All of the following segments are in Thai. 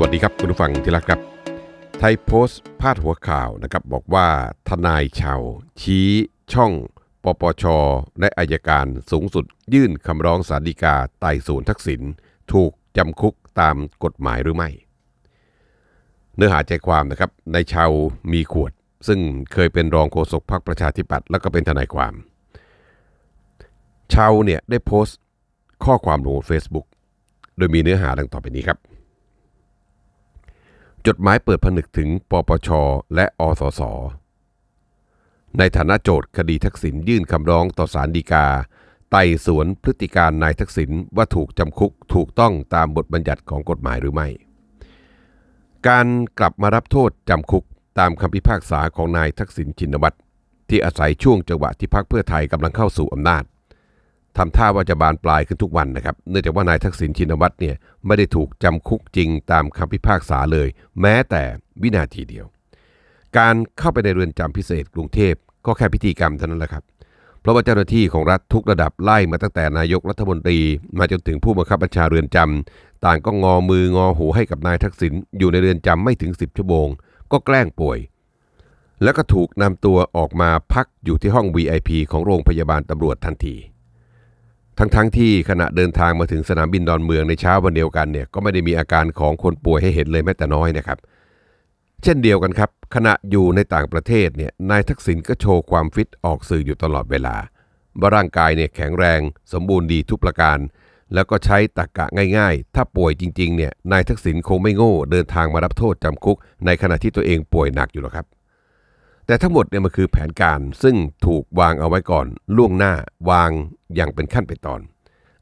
วัสดีครับคุณผู้ฟังที่รักครับ ไทยโพสต์พาดหัวข่าวนะครับบอกว่าทนายชาวชี้ช่องปปช และอายการสูงสุดยื่นคำร้องสารดีกาไต่สวนทักษิณถูกจำคุกตามกฎหมายหรือไม่ เนื้อหาใจความนะครับนายชาวมีขวด ซึ่งเคยเป็นรองโฆษกพรรคประชาธิปัตย์แล้วก็เป็นทนายความ ชาวเนี่ยได้โพสต์ข้อความลง Facebook โดยมีเนื้อหาดังต่อไปนี้ครับ จดหมายเปิดผนึกถึงปปช และอสส ในฐานะโจทย์คดีทักษิณยื่นคำร้องต่อศาลฎีกา ไต่สวนพฤติการนายทักษิณว่าถูกจำคุกถูกต้องตามบทบัญญัติของกฎหมายหรือไม่ การกลับมารับโทษจำคุกตามคำพิพากษาของนายทักษิณชินวัตรที่อาศัยช่วงจังหวะที่พรรคเพื่อไทยกำลังเข้าสู่อำนาจ ทำท่าว่าจะบานปลายขึ้นทุกวันนะครับ เนื่องจากว่านายทักษิณชินวัตรเนี่ยไม่ได้ถูกจำคุกจริงตามคำพิพากษาเลย แม้แต่วินาทีเดียว การเข้าไปในเรือนจำพิเศษกรุงเทพก็แค่พิธีกรรมเท่านั้นแหละครับ เพราะว่าเจ้าหน้าที่ของรัฐทุกระดับไล่มาตั้งแต่นายกรัฐมนตรี มาจนถึงผู้บังคับบัญชาเรือนจำต่างก็งอมืองอหูให้กับนายทักษิณอยู่ในเรือนจำไม่ถึง 10ชั่วโมง ก็แกล้งป่วย แล้วก็ถูกนำตัวออกมาพักอยู่ที่ห้อง VIP ของโรงพยาบาลตำรวจทันที ทั้งๆทที่ขณะเดินทางมาถึงสนามบินดอนเมืองในเช้าวันเดียวกันเนี่ยก็ไม่ได้มีอาการของคนป่วยให้เห็นเลยแม้แต่น้อยนะครับเช่นเดียวกันครับขณะอยู่ในต่างประเทศเนี่ยนายทักษิณก็โชว์ความฟิตออกสื่ออยู่ตลอดเวลาว่าร่างกายเนี่ยแข็งแรง สมบูรณ์ดีทุกประการ แล้วก็ใช้ตรกกะง่ายๆ ถ้าป่วยจริงๆเนี่ยนายทักษิณคงไม่โง่ เดินทางมารับโทษจำคุก ในขณะที่ตัวเองป่วยหนักอยู่หรอกครับ แต่ทั้งหมดเนี่ยมันคือแผนการซึ่งถูกวางเอาไว้ก่อน ล่วงหน้าวางอย่างเป็นขั้นเป็นตอน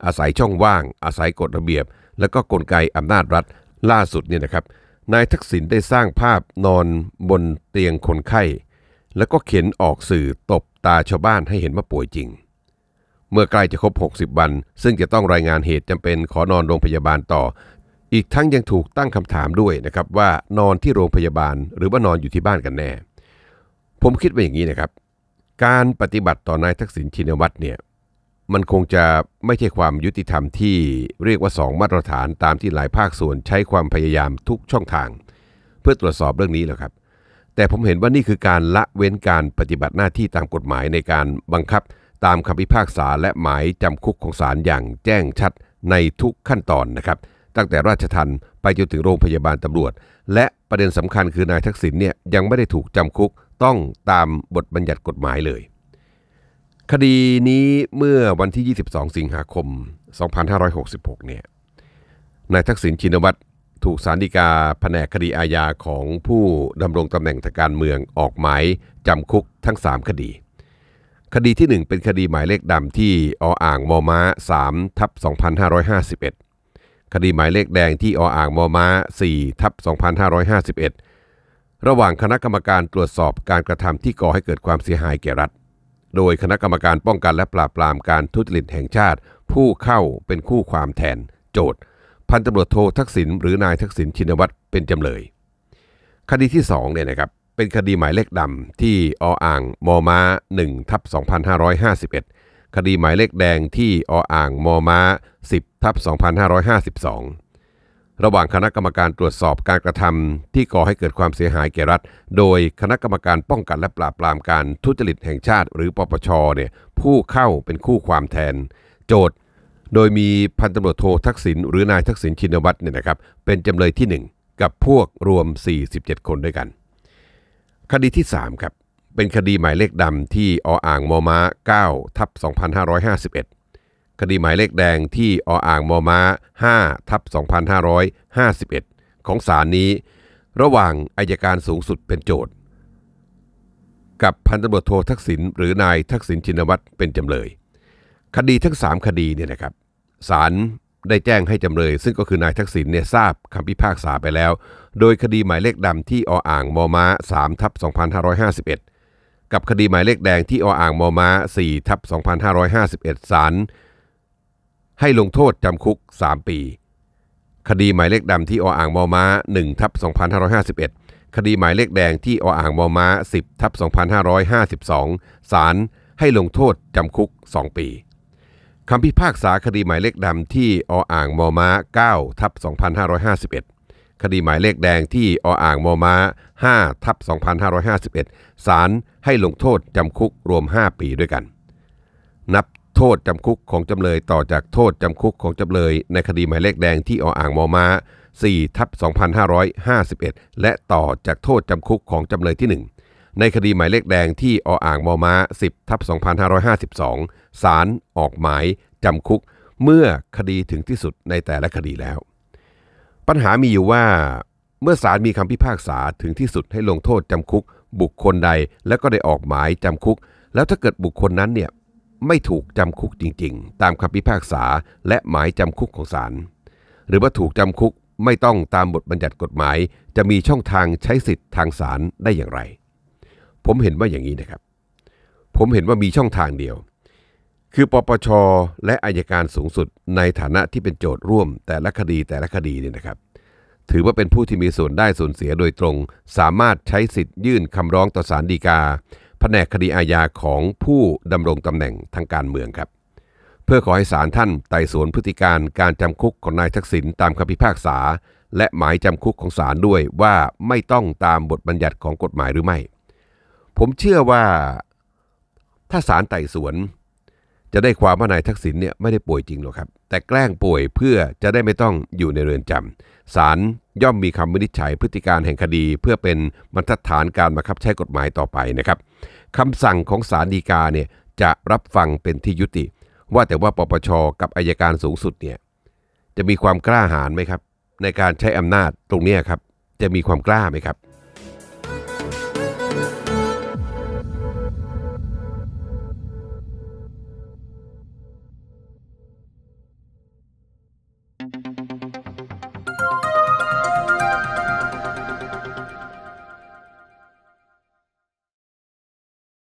อาศัยช่องว่าง อาศัยกฎระเบียบ แล้วก็กลไกอำนาจรัฐล่าสุดเนี่ยนะครับ นายทักษิณได้สร้างภาพนอนบนเตียงคนไข้ แล้วก็เข็นออกสื่อตบตาชาวบ้านให้เห็นว่าป่วยจริง เมื่อใกล้จะครบ 60 วัน ซึ่งจะต้องรายงานเหตุจำเป็นขอนอนโรงพยาบาลต่อ อีกทั้งยังถูกตั้งคำถามด้วยนะครับว่านอนที่โรงพยาบาลหรือว่านอนอยู่ที่บ้านกันแน่ ผมคิดว่าอย่างนี้นะครับ การปฏิบัติต่อนายทักษิณชินวัตรเนี่ยมันคงจะไม่ใช่ความยุติธรรมที่เรียกว่าสองมาตรฐานตามที่หลายภาคส่วนใช้ความพยายามทุกช่องทาง เพื่อตรวจสอบเรื่องนี้แหละครับ แต่ผมเห็นว่านี่คือการละเว้นการปฏิบัติหน้าที่ตามกฎหมายในการบังคับตามคำพิพากษาและหมายจำคุกของศาลอย่างแจ้งชัดในทุกขั้นตอนนะครับ ตั้งแต่ราชทัณฑ์ไปจนถึงโรงพยาบาลตำรวจ และ ประเด็นสำคัญคือนายทักษิณเนี่ยยังไม่ได้ถูกจำคุกต้องตามบทบัญญัติกฎหมายเลย คดีนี้เมื่อวันที่ 22 สิงหาคม 2566 เนี่ยนายทักษิณชินวัตรถูกสารดีกาแผนกคดีอาญาของผู้ดำรงตำแหน่งทางการเมืองออกหมายจำคุกทั้ง 3 คดี คดีที่ 1 เป็นคดีหมายเลขดำที่ออ่างมอม้า 3 ทับ 2551 คดีหมายเลขแดงที่ออ่างมอม้า 4 ทับ 2551 ระหว่างคณะกรรมการตรวจสอบการกระทำที่ก่อให้เกิดความเสียหายแก่รัฐ โดยคณะกรรมการป้องกันและปราบปรามการทุจริตแห่งชาติ ผู้เข้าเป็นคู่ความแทน โจทย์ พันตำรวจโททักษิณหรือนายทักษิณชินวัตรเป็นจำเลย คดีที่2เนี่ยนะครับเป็นคดีหมายเลขดำที่ออ่างมอม้า 1 ทับ 2551 คดีหมายเลขแดงที่ออ่างมอม้า 10ทับ2552 ระหว่างคณะกรรมการตรวจสอบการกระทำที่ก่อให้เกิดความเสียหายแก่รัฐ โดยคณะกรรมการป้องกันและปราบปรามการทุจริตแห่งชาติ หรือปปชเนี่ยผู้เข้าเป็นคู่ความแทน โจทย์โดยมีพันตำรวจโททักษิณหรือนายทักษิณชินวัตรเนี่ยนะครับเป็นจำเลยที่ 1 กับพวกรวม 47 คนด้วยกัน คดีที่ 3 ครับ เป็นคดีหมายเลขดำที่ออ่างมอม้า 9 ทับ 2551 คดีหมายเลขแดงที่ออ่างมอม้า 5 ทับ 2551 ของศาลนี้ ระหว่างอายการสูงสุดเป็นโจทย์ กับพันตำรวจโททักษิณหรือนายทักษิณชินวัตรเป็นจำเลย คดีทั้ง 3 คดีเนี่ยนะครับศาลได้แจ้งให้จำเลย ซึ่งก็คือนายทักษิณเนี่ยทราบคำพิพากษาไปแล้ว โดยคดีหมายเลขดำที่ออ่างมอม้า3ทับ2551 กับคดีหมายเลขแดงที่ออ่างมอม้า4ทับ2551ศาลให้ลงโทษจำคุก 3 ปี คดีหมายเลขดำที่ออ่างมอม้า1ทับ2551 คดีหมายเลขแดงที่ออ่างมอม้า 10ทับ2552ศาลให้ลงโทษจำคุก 2 ปีคำพิพากษาคดีหมายเลขดำที่ออ่างมอม้า9ทับ2551 คดีหมายเลขแดงที่ออ่างมอม้า 5 ทับ 2551 ศาลให้ลงโทษจำคุกรวม 5 ปีด้วยกัน นับโทษจำคุกของจำเลยต่อจากโทษจำคุกของจำเลย ในคดีหมายเลขแดงที่ออ่างมอม้า 4 ทับ 2551 และต่อจากโทษจำคุกของจำเลยที่ 1 ในคดีหมายเลขแดงที่ออ่างมอม้า 10 ทับ 2552 ศาลออกหมายจำคุกเมื่อคดีถึงที่สุดในแต่ละคดีแล้ว ปัญหามีอยู่ว่า เมื่อศาลมีคำพิพากษาถึงที่สุดให้ลงโทษจำคุก บุคคลใดแล้วก็ได้ออกหมายจำคุก แล้วถ้าเกิดบุคคลนั้นเนี่ยไม่ถูกจำคุกจริงๆ ตามคำพิพากษาและหมายจำคุกของศาลหรือว่าถูกจำคุกไม่ต้องตามบทบัญญัติกฎหมาย จะมีช่องทางใช้สิทธิ์ทางศาลได้อย่างไร ผมเห็นว่าอย่างนี้นะครับ ผมเห็นว่ามีช่องทางเดียว คือปปช และอายการสูงสุดในฐานะที่เป็นโจทย์ร่วมแต่ละคดีแต่ละคดีเนี่ยนะครับ ถือว่าเป็นผู้ที่มีส่วนได้ส่วนเสียโดยตรง สามารถใช้สิทธิ์ยื่นคำร้องต่อศาลฎีกา แผนกคดีอาญาของผู้ดำรงตำแหน่งทางการเมืองครับ เพื่อขอให้ศาลท่านไต่สวนพฤติการการจำคุกของนายทักษิณตามคำพิพากษา และหมายจำคุกของศาลด้วยว่าไม่ต้องตามบทบัญญัติของกฎหมายหรือไม่ ผมเชื่อว่า ถ้าศาลไต่สวน จะได้ความว่านายทักษิณเนี่ยไม่ได้ป่วยจริงหรอกครับ แต่แกล้งป่วยเพื่อจะได้ไม่ต้องอยู่ในเรือนจำศาลย่อมมีคำวินิจฉัยพฤติการแห่งคดี เพื่อเป็นบรรทัดฐานการบังคับใช้กฎหมายต่อไปนะครับคำสั่งของศาลฎีกาเนี่ยจะรับฟังเป็นที่ยุติ ว่าแต่ว่าปปชกับอายการสูงสุดเนี่ยจะมีความกล้าหาญไหมครับ ในการใช้อำนาจตรงนี้ครับ จะมีความกล้าไหมครับ